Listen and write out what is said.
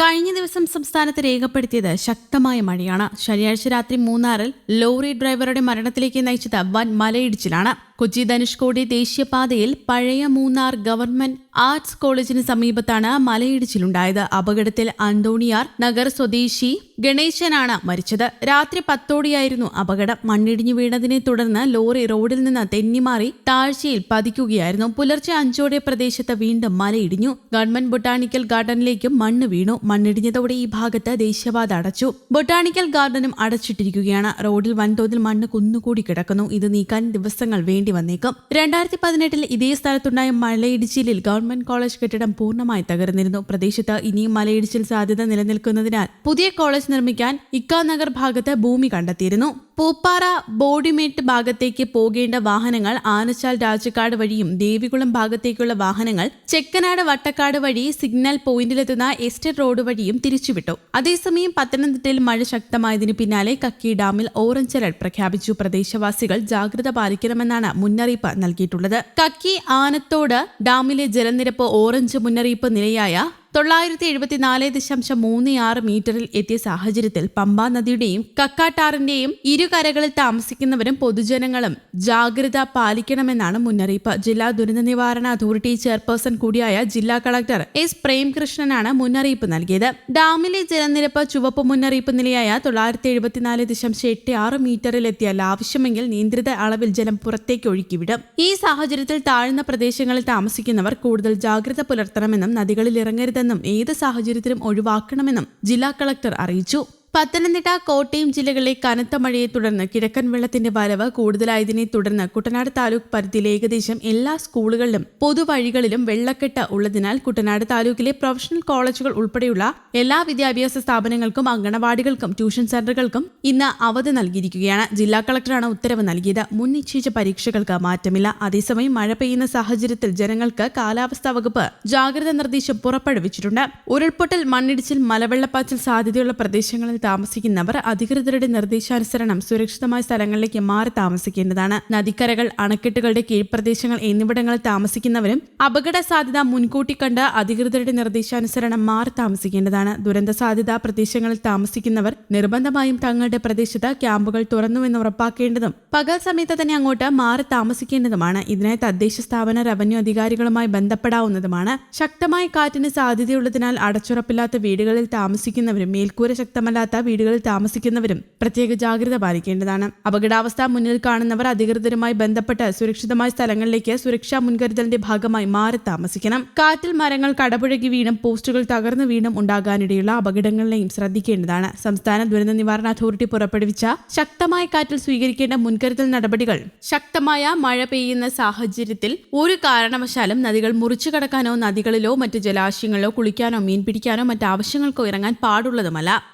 കഴിഞ്ഞ ദിവസം സംസ്ഥാനത്ത് രേഖപ്പെടുത്തിയത് ശക്തമായ മഴയാണ്. ശനിയാഴ്ച രാത്രി മൂന്നാറിൽ ലോറി ഡ്രൈവറുടെ മരണത്തിലേക്ക് നയിച്ചത് വൻ മലയിടിച്ചിലാണ്. കൊച്ചി ധനുഷ്കോടി ദേശീയപാതയിൽ പഴയ മൂന്നാർ ഗവൺമെന്റ് ആർട്സ് കോളേജിന് സമീപത്താണ് മലയിടിച്ചിലുണ്ടായത്. അപകടത്തിൽ അന്തോണിയാർ നഗർ സ്വദേശി ഗണേശനാണ് മരിച്ചത്. രാത്രി പത്തോടെയായിരുന്നു അപകടം. മണ്ണിടിഞ്ഞു വീണതിനെ തുടർന്ന് ലോറി റോഡിൽ നിന്ന് തെന്നിമാറി താഴ്ചയിൽ പതിക്കുകയായിരുന്നു. പുലർച്ചെ അഞ്ചോടെ പ്രദേശത്ത് വീണ്ടും മലയിടിഞ്ഞു. ഗവൺമെന്റ് ബൊട്ടാണിക്കൽ ഗാർഡനിലേക്കും മണ്ണ് വീണു. മണ്ണിടിഞ്ഞതോടെ ഈ ഭാഗത്ത് ദേശീയപാത അടച്ചു. ബൊട്ടാണിക്കൽ ഗാർഡനും അടച്ചിട്ടിരിക്കുകയാണ്. റോഡിൽ വൻതോതിൽ മണ്ണ് കുന്നുകൂടി കിടക്കുന്നു. ഇത് നീക്കാൻ ദിവസങ്ങൾ വേണ്ടി വന്നേക്കും. രണ്ടായിരത്തി പതിനെട്ടിൽ ഇതേ സ്ഥലത്തുണ്ടായ മലയിടിച്ചിലിൽ ഗവൺമെന്റ് കോളേജ് കെട്ടിടം പൂർണമായി തകർന്നിരുന്നു. പ്രദേശത്ത് ഇനിയും മലയിടിച്ചിൽ സാധ്യത നിലനിൽക്കുന്നതിനാൽ പുതിയ കോളേജ് നിർമ്മിക്കാൻ ഇക്കാനഗർ ഭാഗത്ത് ഭൂമി കണ്ടെത്തിയിരുന്നു. പൂപ്പാറ ബോഡിമേട്ട് ഭാഗത്തേക്ക് പോകേണ്ട വാഹനങ്ങൾ ആനച്ചാൽ രാജക്കാട് വഴിയും ദേവികുളം ഭാഗത്തേക്കുള്ള വാഹനങ്ങൾ ചെക്കനാട് വട്ടക്കാട് വഴി സിഗ്നൽ പോയിന്റിലെത്തുന്ന എസ്റ്റേറ്റ് റോഡ് വഴിയും തിരിച്ചുവിട്ടു. അതേസമയം പത്തനംതിട്ടയിൽ മഴ ശക്തമായതിന് പിന്നാലെ കക്കി ഡാമിൽ ഓറഞ്ച് അലർട്ട് പ്രഖ്യാപിച്ചു. പ്രദേശവാസികൾ ജാഗ്രത പാലിക്കണമെന്നാണ് മുന്നറിയിപ്പ് നൽകിയിട്ടുള്ളത്. കക്കി ആനത്തോട് ഡാമിലെ ജലനിരപ്പ് ഓറഞ്ച് മുന്നറിയിപ്പ് നിലയായ തൊള്ളായിരത്തി എഴുപത്തിനാല് ദശാംശം മൂന്ന് ആറ് മീറ്ററിൽ എത്തിയ സാഹചര്യത്തിൽ പമ്പാ നദിയുടെയും കക്കാട്ടാറിന്റെയും ഇരുകരകളിൽ താമസിക്കുന്നവരും പൊതുജനങ്ങളും ജാഗ്രത പാലിക്കണമെന്നാണ് മുന്നറിയിപ്പ്. ജില്ലാ ദുരന്ത നിവാരണ അതോറിറ്റി ചെയർപേഴ്സൺ കൂടിയായ ജില്ലാ കളക്ടർ എസ് പ്രേംകൃഷ്ണനാണ് മുന്നറിയിപ്പ് നൽകിയത്. ഡാമിലെ ജലനിരപ്പ് ചുവപ്പ് മുന്നറിയിപ്പ് നിലയായ തൊള്ളായിരത്തി എഴുപത്തിനാല് ദശാംശം എട്ട് ആറ് മീറ്ററിൽ എത്തിയാൽ ആവശ്യമെങ്കിൽ നിയന്ത്രിത അളവിൽ ജലം പുറത്തേക്ക് ഒഴുക്കിവിടും. ഈ സാഹചര്യത്തിൽ താഴ്ന്ന പ്രദേശങ്ങളിൽ താമസിക്കുന്നവർ കൂടുതൽ ജാഗ്രത പുലർത്തണമെന്നും നദികളിൽ ഇറങ്ങരുതെന്നും ഏത് സാഹചര്യത്തിലും ഒഴിവാക്കണമെന്നും ജില്ലാ കളക്ടർ അറിയിച്ചു പത്തനംതിട്ട കോട്ടയം ജില്ലകളിലെ കനത്ത മഴയെ തുടർന്ന് കിഴക്കൻ വെള്ളത്തിന്റെ വരവ് കൂടുതലായതിനെ തുടർന്ന് കുട്ടനാട് താലൂക്ക് പരിധിയിലെ ഏകദേശം എല്ലാ സ്കൂളുകളിലും പൊതുവഴികളിലും വെള്ളക്കെട്ട് ഉള്ളതിനാൽ കുട്ടനാട് താലൂക്കിലെ പ്രൊഫഷണൽ കോളേജുകൾ ഉൾപ്പെടെയുള്ള എല്ലാ വിദ്യാഭ്യാസ സ്ഥാപനങ്ങൾക്കും അങ്കണവാടികൾക്കും ട്യൂഷൻ സെന്ററുകൾക്കും ഇന്ന് അവധി നൽകിയിരിക്കുകയാണ്. ജില്ലാ കളക്ടറാണ് ഉത്തരവ് നൽകിയത്. മുൻ നിശ്ചയിച്ച പരീക്ഷകൾക്ക് മാറ്റമില്ല. അതേസമയം മഴ പെയ്യുന്ന സാഹചര്യത്തിൽ ജനങ്ങൾക്ക് കാലാവസ്ഥാ വകുപ്പ് ജാഗ്രതാ നിർദ്ദേശം പുറപ്പെടുവിച്ചിട്ടുണ്ട്. ഉരുൾപൊട്ടൽ മണ്ണിടിച്ചിൽ മലവെള്ളപ്പാച്ചിൽ സാധ്യതയുള്ള പ്രദേശങ്ങളിൽ താമസിക്കുന്നവർ അധികൃതരുടെ നിർദ്ദേശാനുസരണം സുരക്ഷിതമായ സ്ഥലങ്ങളിലേക്ക് മാറി താമസിക്കേണ്ടതാണ്. നദിക്കരകൾ അണക്കെട്ടുകളുടെ കീഴ്പ്രദേശങ്ങൾ എന്നിവിടങ്ങളിൽ താമസിക്കുന്നവരും അപകട സാധ്യത മുൻകൂട്ടി കണ്ട് അധികൃതരുടെ നിർദ്ദേശാനുസരണം മാറി താമസിക്കേണ്ടതാണ്. ദുരന്ത സാധ്യത പ്രദേശങ്ങളിൽ താമസിക്കുന്നവർ നിർബന്ധമായും തങ്ങളുടെ പ്രദേശത്ത് ക്യാമ്പുകൾ തുറന്നുവെന്ന് ഉറപ്പാക്കേണ്ടതും പകൽ സമയത്ത് തന്നെ അങ്ങോട്ട് മാറി താമസിക്കേണ്ടതുമാണ്. ഇതിനായി തദ്ദേശ സ്ഥാപന റവന്യൂ അധികാരികളുമായി ബന്ധപ്പെടാവുന്നതുമാണ്. ശക്തമായ കാറ്റിന് സാധ്യതയുള്ളതിനാൽ അടച്ചുറപ്പില്ലാത്ത വീടുകളിൽ താമസിക്കുന്നവരും മേൽക്കൂര ശക്തമല്ലാത്ത വീടുകളിൽ താമസിക്കുന്നവരും പ്രത്യേക ജാഗ്രത പാലിക്കേണ്ടതാണ്. അപകടാവസ്ഥ മുന്നിൽ കാണുന്നവർ അധികൃതരുമായി ബന്ധപ്പെട്ട് സുരക്ഷിതമായ സ്ഥലങ്ങളിലേക്ക് സുരക്ഷാ മുൻകരുതലിന്റെ ഭാഗമായി മാറി താമസിക്കണം. കാറ്റിൽ മരങ്ങൾ കടപുഴകി വീണും പോസ്റ്റുകൾ തകർന്നു വീണും ഉണ്ടാകാനിടയുള്ള അപകടങ്ങളെയും ശ്രദ്ധിക്കേണ്ടതാണ്. സംസ്ഥാന ദുരന്ത നിവാരണ അതോറിറ്റി പുറപ്പെടുവിച്ച ശക്തമായ കാറ്റിൽ സ്വീകരിക്കേണ്ട മുൻകരുതൽ നടപടികൾ ശക്തമായ മഴ പെയ്യുന്ന സാഹചര്യത്തിൽ ഒരു കാരണവശാലും നദികൾ മുറിച്ചു കടക്കാനോ നദികളിലോ മറ്റ് ജലാശയങ്ങളിലോ കുളിക്കാനോ മീൻ പിടിക്കാനോ മറ്റ് ആവശ്യങ്ങൾക്കോ ഇറങ്ങാൻ പാടുള്ളതുമല്ല.